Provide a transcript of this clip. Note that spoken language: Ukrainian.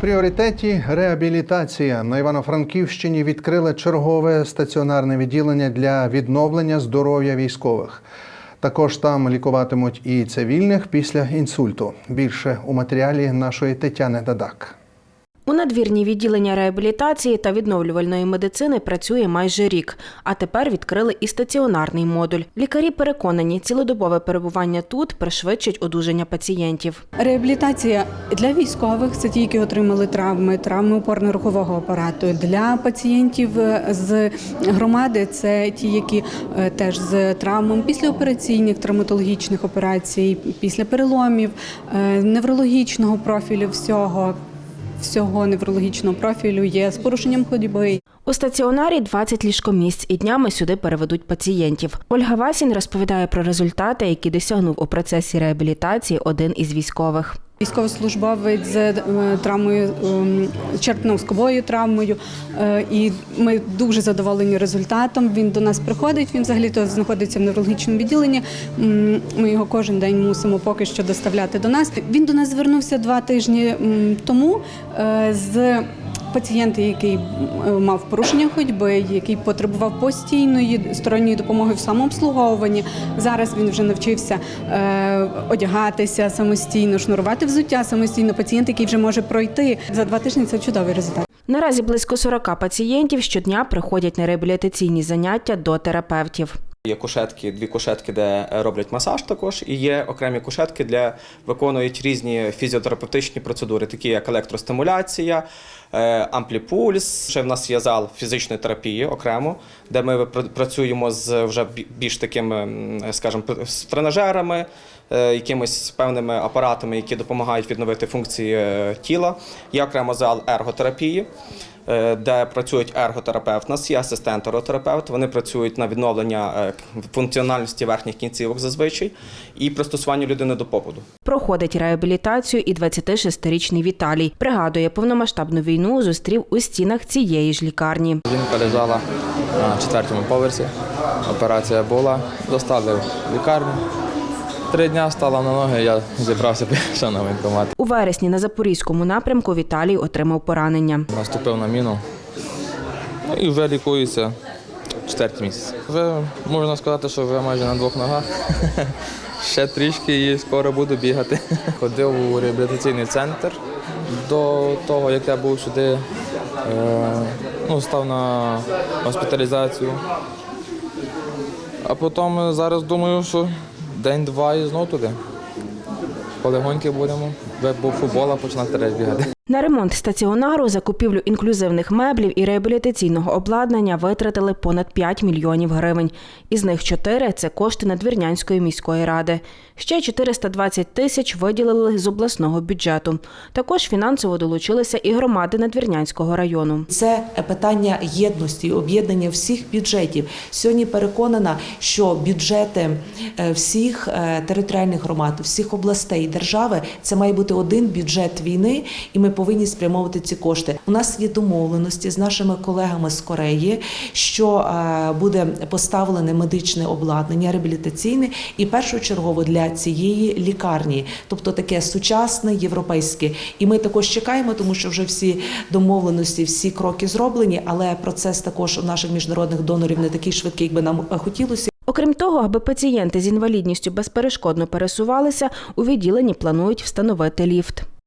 пріоритеті реабілітація. На Івано-Франківщині відкрили чергове стаціонарне відділення для відновлення здоров'я військових. Також там лікуватимуть і цивільних після інсульту. Більше у матеріалі нашої Тетяни Дадак. У надвірні відділення реабілітації та відновлювальної медицини працює майже рік, а тепер відкрили і стаціонарний модуль. Лікарі переконані, цілодобове перебування тут пришвидшить одужання пацієнтів. Реабілітація для військових це ті, які отримали травми, травми опорно-рухового апарату. Для пацієнтів з громади це ті, які е, теж з травмами післяопераційних травматологічних операцій, після переломів, е, неврологічного профілю всього. Всього неврологічного профілю є з порушенням ходьби. У стаціонарі 20 ліжкомісць і днями сюди переведуть пацієнтів. Ольга Васін розповідає про результати, які досягнув у процесі реабілітації один із військових. Військовослужбовець з е, травмою ем, черепно-мозковою травмою, е, і ми дуже задоволені результатом. Він до нас приходить. Він взагалі то знаходиться в неврологічному відділенні. Ми його кожен день мусимо поки що доставляти до нас. Він до нас звернувся два тижні тому е, з. Пацієнт, який е, мав порушення ходьби, який потребував постійної сторонньої допомоги в самообслуговуванні. Зараз він вже навчився е, одягатися самостійно, шнурувати взуття самостійно. Пацієнт, який вже може пройти за два тижні, це чудовий результат. Наразі близько 40 пацієнтів щодня приходять на реабілітаційні заняття до терапевтів. Є кушетки, дві кушетки, де е, роблять масаж також, і є окремі кушетки, де виконують різні фізіотерапевтичні процедури, такі як електростимуляція, е, ампліпульс. Ще в нас є зал фізичної терапії окремо, де ми пр- працюємо з вже бі- більш такими, скажімо, з тренажерами, якимись певними апаратами, які допомагають відновити функції е, тіла. Є окремо зал ерготерапії е, де працюють ерготерапевт. У нас є асистент ерготерапевт. Вони працюють на відновлення е, функціональності верхніх кінцівок зазвичай і пристосування людини до попаду. Проходить реабілітацію і 26-річний Віталій. Пригадує, повномасштабну війну зустрів у стінах цієї ж лікарні. Жінка лежала на четвертому поверсі. Операція була, доставили в лікарню. Три дня стала на ноги, я зібрався пішов на воєнкомат. У вересні на запорізькому напрямку Віталій отримав поранення. Наступив на міну ну, і вже лікується четвертий місяць. Вже можна сказати, що вже майже на двох ногах. Ще трішки і скоро буду бігати. Ходив у реабілітаційний центр до того, як я був сюди. Е, ну, став на госпіталізацію. А потім зараз думаю, що день-два і знов туди. Полегоньки будемо. бо футбола починати бігати. На ремонт стаціонару, закупівлю інклюзивних меблів і реабілітаційного обладнання витратили понад 5 мільйонів гривень. Із них 4 – це кошти Надвірнянської міської ради. Ще 420 тисяч виділили з обласного бюджету. Також фінансово долучилися і громади Надвірнянського району. Це питання єдності, об'єднання всіх бюджетів. Сьогодні переконана, що бюджети е, всіх е, територіальних громад, всіх областей держави це має бути один бюджет війни, і ми повинні спрямовувати ці кошти. У нас є домовленості з нашими колегами з Кореї, що е, буде поставлене медичне обладнання реабілітаційне і першочергово для цієї лікарні, тобто таке сучасне європейське. І ми також чекаємо, тому що вже всі домовленості, всі кроки зроблені, але процес також у наших міжнародних донорів не такий швидкий, як би нам хотілося. Окрім того, аби пацієнти з інвалідністю безперешкодно пересувалися, у відділенні планують встановити ліфт.